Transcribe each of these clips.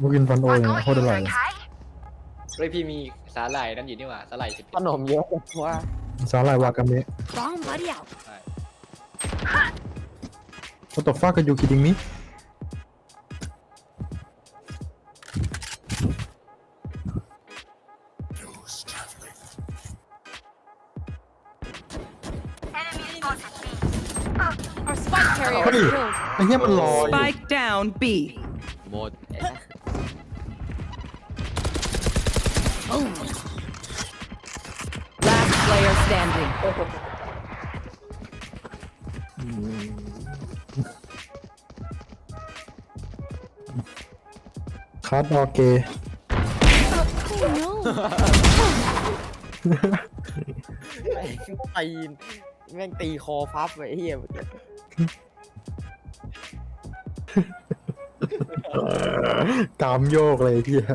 กูกินฟันโออย่างเงี้ยโคตรอร่อยเลยเฮ้ยพี่มีสาหร่ายนั่นอยู่นี่หว่าสาหร่ายสิบขนมเยอะจังว่าสาหร่ายวากาเมะ Bomb buddy out. ใช่ What the fuck are you kidding me our spike carrier Hey. is killed. ไอ้เหี้ยมันลอย Spike down B. หมด Last standing. คาร์ดออเก Oh no. ตีนแม่งตีคอพับไอ้เหี้ยเมื่อกี้กามโยกเลยไอ้เหี้ย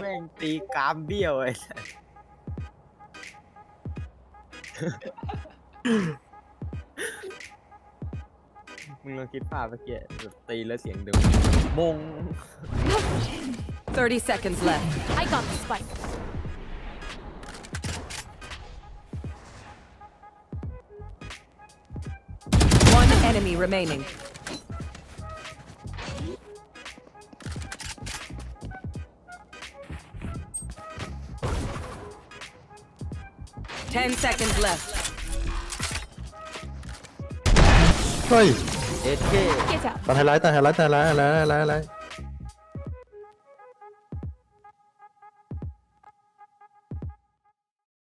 แม่งตีกรามเบี้ยวไอ้สัส มึงลองคิดภาพเมื่อกี้แบบตีแล้วเสียงดึงมง30 seconds left. I got the spike. One enemy remaining. Ten seconds left. เฮ้ย เอสเค Get out. ตัดไฮไลท์ตัดไฮไลท์ตัดไฮไลท์ตัดไฮไลท์ตัดไฮไลท์